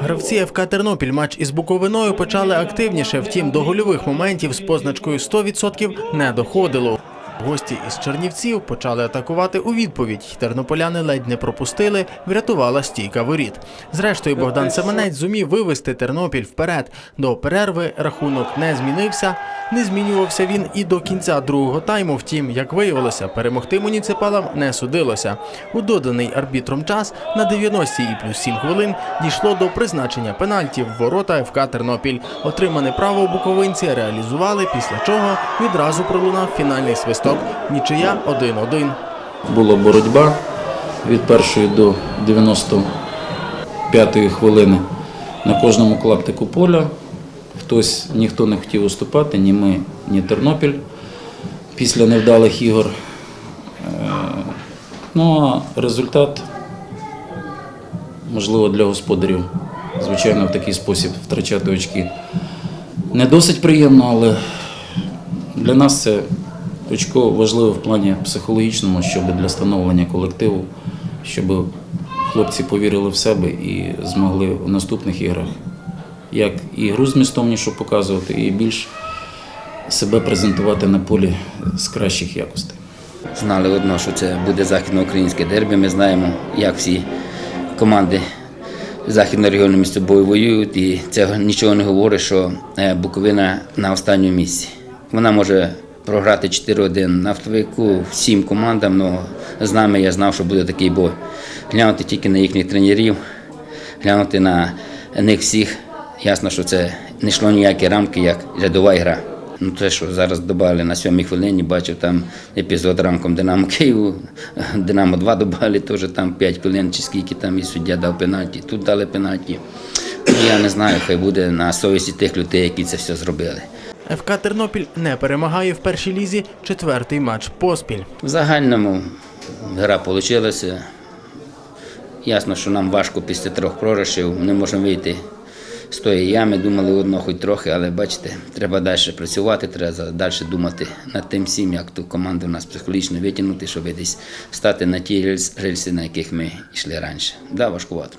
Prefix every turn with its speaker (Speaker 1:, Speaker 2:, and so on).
Speaker 1: Гравці ФК Тернопіль матч із Буковиною почали активніше, втім до гольових моментів з позначкою 100% не доходило. Гості із Чернівців почали атакувати у відповідь. Тернополяни ледь не пропустили, врятувала стійка воріт. Зрештою, Богдан Семенець зумів вивести Тернопіль вперед. До перерви рахунок не змінився. Не змінювався він і до кінця другого тайму. Втім, як виявилося, перемогти муніципалам не судилося. У доданий арбітром час на 90 і плюс 7 хвилин дійшло до призначення пенальтів в ворота ФК Тернопіль. Отримане право буковинці реалізували, після чого відразу пролунав фінальний свисток. Нічия 1-1.
Speaker 2: Була боротьба від першої до 95-ї хвилини на кожному клаптику поля. Хтось ніхто не хотів уступати, ні ми, ні Тернопіль після невдалих ігор. Е, Ну а результат, можливо, для господарів, звичайно, в такий спосіб втрачати очки. Не досить приємно, але для нас це очко важливе в плані психологічному, щоб для становлення колективу, щоб хлопці повірили в себе і змогли в наступних іграх як і гру змістовнішу показувати, і більш себе презентувати на полі з кращих якостей.
Speaker 3: Знали одно, що це буде західноукраїнське дербі. Ми знаємо, як всі команди західного регіону між собою воюють, і це нічого не говорить, що е, Буковина на останньому місці. Вона може програти 4-1 на втовику всім командам, але з нами я знав, що буде такий бой. Глянути тільки на їхніх тренерів, глянути на них всіх. Ясно, що це не йшло ніякі рамки, як рядова гра. Ну, те, що зараз додали на сьомій хвилині, бачив там епізод рамком Динамо Києву, Динамо 2 додали, теж там 5 хвилин чи скільки там і суддя дав пенальті, тут дали пенальті. Ну, Я не знаю, хай буде на совісті тих людей, які це все зробили.
Speaker 1: ФК Тернопіль не перемагає в першій лізі четвертий матч поспіль.
Speaker 3: В загальному гра вийшла. Ясно, що нам важко після трьох програшів. Не можемо вийти з тої ями. Думали одно хоч трохи, але бачите, треба далі працювати, треба далі думати над тим всім, як ту команду нас психологічно витягнути, щоб десь стати на ті рельси, на яких ми йшли раніше. Да, важкувато.